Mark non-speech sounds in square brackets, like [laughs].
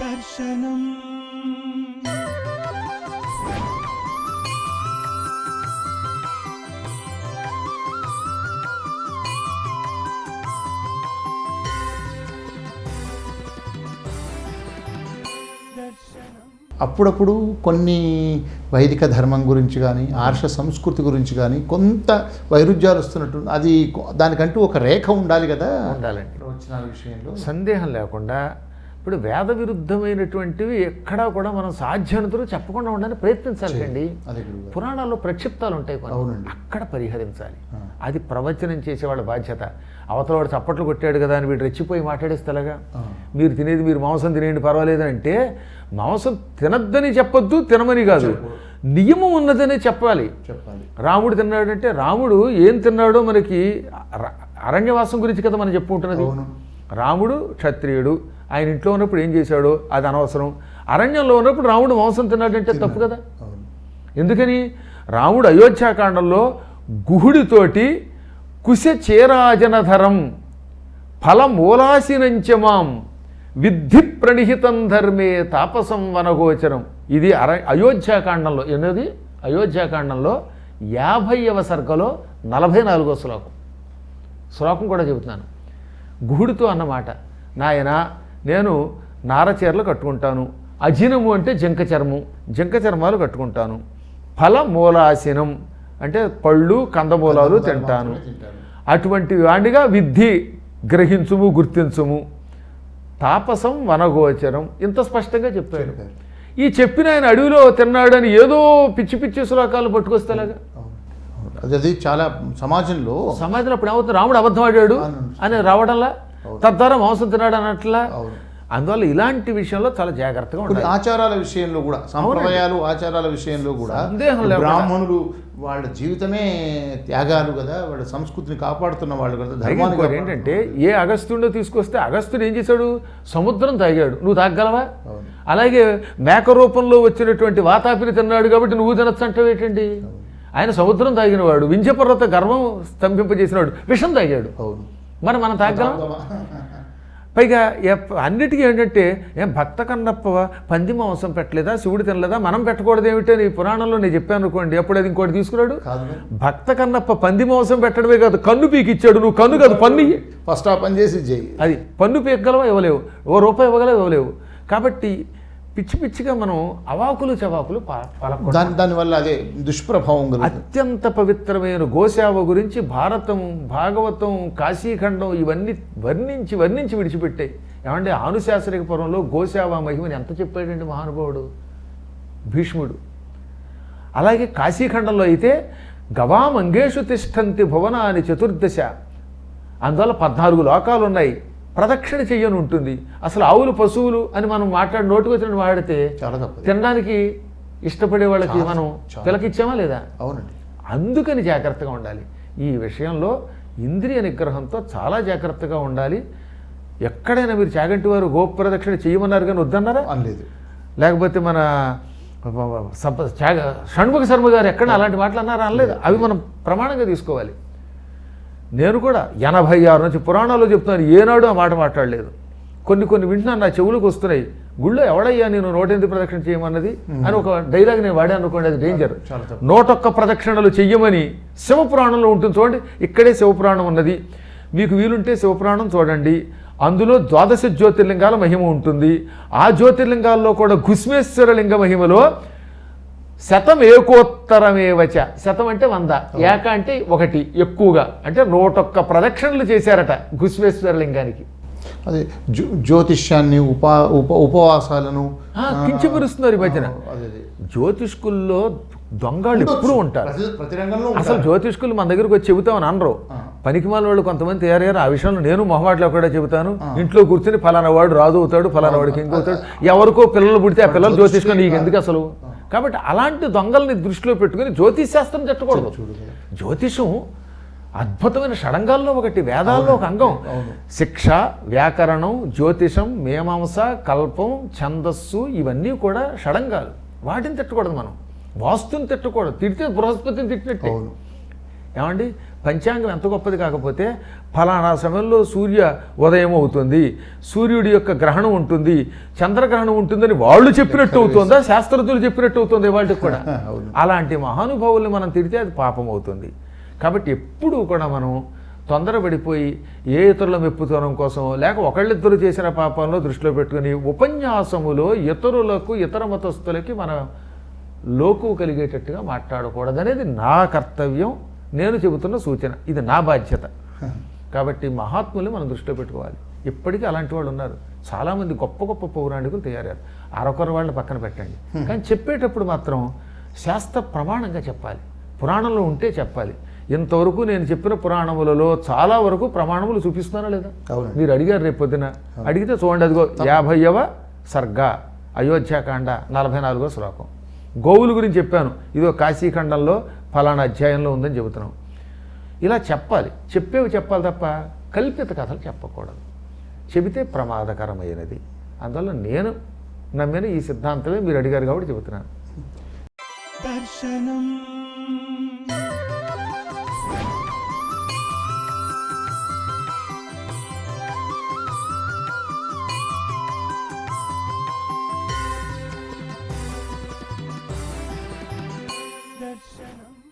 దర్శనం. అప్పుడప్పుడు కొన్ని వైదిక ధర్మం గురించి కానీ ఆర్ష సంస్కృతి గురించి కానీ కొంత వైరుధ్యాలు వస్తున్నట్టు అది దానికంటూ ఒక రేఖ ఉండాలి కదా? ఉండాలండి. విషయంలో. సందేహం లేకుండా ఇప్పుడు వేద విరుద్ధమైనటువంటివి ఎక్కడా కూడా మనం సాధ్యనంతరూ చెప్పకుండా ఉండడానికి అదే గురువు గారు. పురాణాల్లో ప్రక్షిప్తాలు ఉంటాయి. అక్కడ పరిహరించాలి. అది ప్రవచనం చేసేవాళ్ళ బాధ్యత. అవతల వాడు చప్పట్లు కొట్టాడు కదా అని వీడు రెచ్చిపోయి మాట్లాడేస్తేలాగా. మీరు తినేది మీరు మాంసం తినేయండి పర్వాలేదు అంటే మాంసం తినద్దని చెప్పొద్దు తినమని కాదు. నియమం ఉన్నదనే చెప్పాలి. చెప్పాలి. రాముడు తిన్నాడంటే రాముడు ఏం తిన్నాడో మనకి అర- అరణ్యవాసం గురించి కదా మనం చెప్పుకుంటున్నది. రాముడు క్షత్రియుడు. ఆయన ఇంట్లో ఉన్నప్పుడు ఏం చేశాడో అది అనవసరం. అరణ్యంలో ఉన్నప్పుడు రాముడు మాంసం తిన్నాడంటే తప్పు కదా? ఎందుకని? రాముడు అయోధ్యాకాండంలో గుహుడితోటి కుశ చేరాజనధరం ఫలమూలాసినంచమాం విద్ధి ప్రణిహితం ధర్మే తాపసం వనగోచరం. ఇది అర అయోధ్యాకాండంలో ఎన్నది? అయోధ్యాకాండంలో యాభైవ సర్గలో నలభై నాలుగో శ్లోకం. శ్లోకం కూడా చెబుతున్నాను. గుహుడితో అన్నమాట నాయన నేను నారచీరలు కట్టుకుంటాను. అజినము అంటే జంక చర్మం. జంక చర్మాలు కట్టుకుంటాను. ఫల మూలాసనం అంటే పళ్ళు కందమూలాలు తింటాను. అటువంటి వాడిగా విద్ధి గ్రహించుము గుర్తించుము. తాపసం వనగోచరం. ఇంత స్పష్టంగా చెప్పాడు. ఈ చెప్పిన ఆయన అడవిలో తిన్నాడని ఏదో పిచ్చి పిచ్చి శ్లోకాలు పట్టుకొస్తేలాగా. అది అది చాలా సమాజంలో సమాజంలో అప్పుడు ఏమవుతుంది? రాముడు అబద్ధం ఆడాడు. అని రావడంలా? తద్వారా మాంసం తిన్నాడు అన్నట్లా. అందువల్ల ఇలాంటి విషయంలో చాలా జాగ్రత్తగా ఉండాలి. ఆచారాల విషయంలో కూడా సంప్రదాయాలు ఆచారాల విషయంలో కూడా. బ్రాహ్మణులు వాళ్ళ జీవితమే త్యాగాలు కదా వాళ్ళ సంస్కృతిని కాపాడుతున్న వాళ్ళు కదా ధర్మాన్ని ఏంటంటే ఏ అగస్త్యుడో తీసుకొస్తే అగస్త్యుడు ఏం చేశాడు? సముద్రం తాగాడు. నువ్వు తాగలవా. అలాగే మేక రూపంలో వచ్చినటువంటి వాతాపిని తిన్నాడు కాబట్టి నువ్వు తినచ్చు ఏంటండి? ఆయన సముద్రం తాగినవాడు. వింధ్యపర్వత గర్వం స్తంభింపజేసినాడు విషం తాగాడు. అవును. మరి మనం తాగలం పైగా అన్నిటికీ ఏంటంటే ఏం భక్త కన్నప్ప పంది మాంసం పెట్టలేదా శివుడు తినలేదా మనం పెట్టకూడదు ఏమిటని పురాణంలో నేను చెప్పాను అనుకోండి. ఎప్పుడు అది ఇంకోటి తీసుకురాడు. భక్త కన్నప్ప పంది మాంసం పెట్టడమే కాదు కన్ను పీకిచ్చాడు నువ్వు కన్ను కాదు పన్ను. ఫస్ట్ ఆ పని చేసి చేయి అది పన్ను పీకగలవా? ఇవ్వలేవు. ఓ రూపాయి ఇవ్వగలవా? ఇవ్వలేవు. కాబట్టి పిచ్చి పిచ్చిగా మనం అవాకులు చవాకులు దాని దానివల్ల అదే దుష్ప్రభావం అత్యంత పవిత్రమైన గోసేవ గురించి భారతం భాగవతం కాశీఖండం ఇవన్నీ వర్ణించి వర్ణించి విడిచిపెట్టాయి. ఏమంటే ఆనుశాసనిక పురంలో గోసేవ మహిమని ఎంత చెప్పాడండి మహానుభావుడు? భీష్ముడు. అలాగే కాశీఖండంలో అయితే గవామంగేషు తిష్టంతి భువనాని చతుర్దశ. అందువల్ల పద్నాలుగు లోకాలు ఉన్నాయి ప్రదక్షిణ చెయ్యని ఉంటుంది. అసలు ఆవులు పశువులు అని మనం మాట్లాడి నోటుకు వచ్చిన వాడితే తినడానికి ఇష్టపడే వాళ్ళకి మనం. పిలకిచ్చామా లేదా? అవునండి. అందుకని జాగ్రత్తగా ఉండాలి. ఈ విషయంలో ఇంద్రియ నిగ్రహంతో చాలా జాగ్రత్తగా ఉండాలి. ఎక్కడైనా మీరు చాగంటి వారు గోప్రదక్షిణ చేయమన్నారు కానీ వద్దన్నారా? అనలేదు. లేకపోతే మన సప చాగ షణ్ముఖ శర్మ గారు ఎక్కడ అలాంటి మాటలు అన్నారా? అనలేదు. అవి మనం ప్రమాణంగా తీసుకోవాలి. నేను కూడా ఎనభై ఆరు నుంచి పురాణాల్లో చెప్తున్నాను ఏనాడు ఆ మాట మాట్లాడలేదు. కొన్ని కొన్ని వింటున్నాను నా చెవులకు వస్తున్నాయి. గుళ్ళో ఎవడయ్యా నేను నూటెనిమిది ప్రదక్షిణ చేయమన్నది అని ఒక డైలాగ్ నేను వాడాను అనుకోండి అది డేంజర్. నూటొక్క ప్రదక్షిణలు చెయ్యమని శివపురాణంలో ఉంటుంది చూడండి ఇక్కడే శివపురాణం ఉన్నది. మీకు వీలుంటే శివపురాణం చూడండి. అందులో ద్వాదశ జ్యోతిర్లింగాల మహిమ ఉంటుంది. ఆ జ్యోతిర్లింగాల్లో కూడా ఘుస్మేశ్వర లింగ మహిమలో శతం ఏకోత్తరమేవచ శతం అంటే వంద. ఏక అంటే ఒకటి ఎక్కువగా. అంటే నూటొక్క ప్రదక్షిణలు చేశారట ఘుస్మేశ్వర లింగానికి అదే జ్యో జ్యోతిష్యాన్ని ఉపా ఉప ఉపవాసాలను కించపరుస్తున్నారు ఈ మధ్యన. జ్యోతిష్కుల్లో దొంగలు ఎప్పుడూ ఉంటారు. అసలు. జ్యోతిష్కులు మన దగ్గరికి వచ్చి చెబుతామని అనరు. ఆ. పనికి వాళ్ళు కొంతమంది తయారయ్యారు. ఆ విషయంలో నేను మొహమాటలో కూడా చెబుతాను. ఇంట్లో కూర్చుని ఫలానా వాడు రాజు అవుతాడు ఫలానా వాడికి ఇంకో అవుతాడు. ఎవరికో పిల్లలు పుడితే ఆ పిల్లలు జ్యోతిష్కులు నీకు ఎందుకు అసలు? కాబట్టి అలాంటి దొంగల్ని దృష్టిలో పెట్టుకుని జ్యోతిష్ శాస్త్రం తిట్టకూడదు. జ్యోతిషం అద్భుతమైన షడంగాల్లో ఒకటి వేదాల్లో ఒక అంగం. శిక్ష వ్యాకరణం జ్యోతిషం మీమాంస కల్పం ఛందస్సు ఇవన్నీ కూడా షడంగాలు. వాటిని తిట్టకూడదు మనం. వాస్తుని తిట్టకూడదు. తిడితే బృహస్పతిని తిట్టినట్టే. ఏమండి? పంచాంగం ఎంత గొప్పది కాకపోతే ఫలానా సమయంలో సూర్య ఉదయం అవుతుంది. సూర్యుడి యొక్క గ్రహణం ఉంటుంది. చంద్రగ్రహణం ఉంటుందని వాళ్ళు చెప్పినట్టు అవుతుందా? శాస్త్రజ్ఞులు చెప్పినట్టు అవుతుంది వాళ్ళకి కూడా. [laughs] అలాంటి మహానుభావుల్ని మనం తిడితే అది పాపం అవుతుంది. కాబట్టి ఎప్పుడూ కూడా మనం తొందరపడిపోయి ఏ ఇతరుల మెప్పుతనం కోసం లేక ఒకళ్ళిద్దరు చేసిన పాపంలో దృష్టిలో పెట్టుకుని ఉపన్యాసములో ఇతరులకు ఇతర మతస్థులకి మన లోకు కలిగేటట్టుగా మాట్లాడకూడదనేది నా కర్తవ్యం. నేను చెబుతున్న సూచన. ఇది నా బాధ్యత. కాబట్టి మహాత్ముల్ని మనం దృష్టిలో పెట్టుకోవాలి. ఇప్పటికీ అలాంటి వాళ్ళు ఉన్నారు. చాలామంది గొప్ప గొప్ప పౌరాణికులు తయారయ్యారు. అరొకరు వాళ్ళని పక్కన పెట్టండి. కానీ చెప్పేటప్పుడు మాత్రం శాస్త్ర ప్రమాణంగా చెప్పాలి. పురాణంలో ఉంటే చెప్పాలి. ఇంతవరకు నేను చెప్పిన పురాణములలో చాలా వరకు ప్రమాణములు చూపిస్తున్నానా లేదా. మీరు అడిగారు రేపు పొద్దున. అడిగితే చూడండి అదిగో యాభైవ సర్గ అయోధ్యాకాండ నలభై నాలుగో శ్లోకం. గోవుల గురించి చెప్పాను. ఇదో కాశీఖండంలో ఫలానా అధ్యాయంలో ఉందని చెబుతున్నాం. ఇలా చెప్పాలి. చెప్పేవి చెప్పాలి తప్ప కల్పిత కథలు చెప్పకూడదు. చెబితే ప్రమాదకరమైనది. అందువల్ల నేను నమ్మిన ఈ సిద్ధాంతమే మీరు అడిగారు కాబట్టి చెబుతున్నాను. దర్శనం.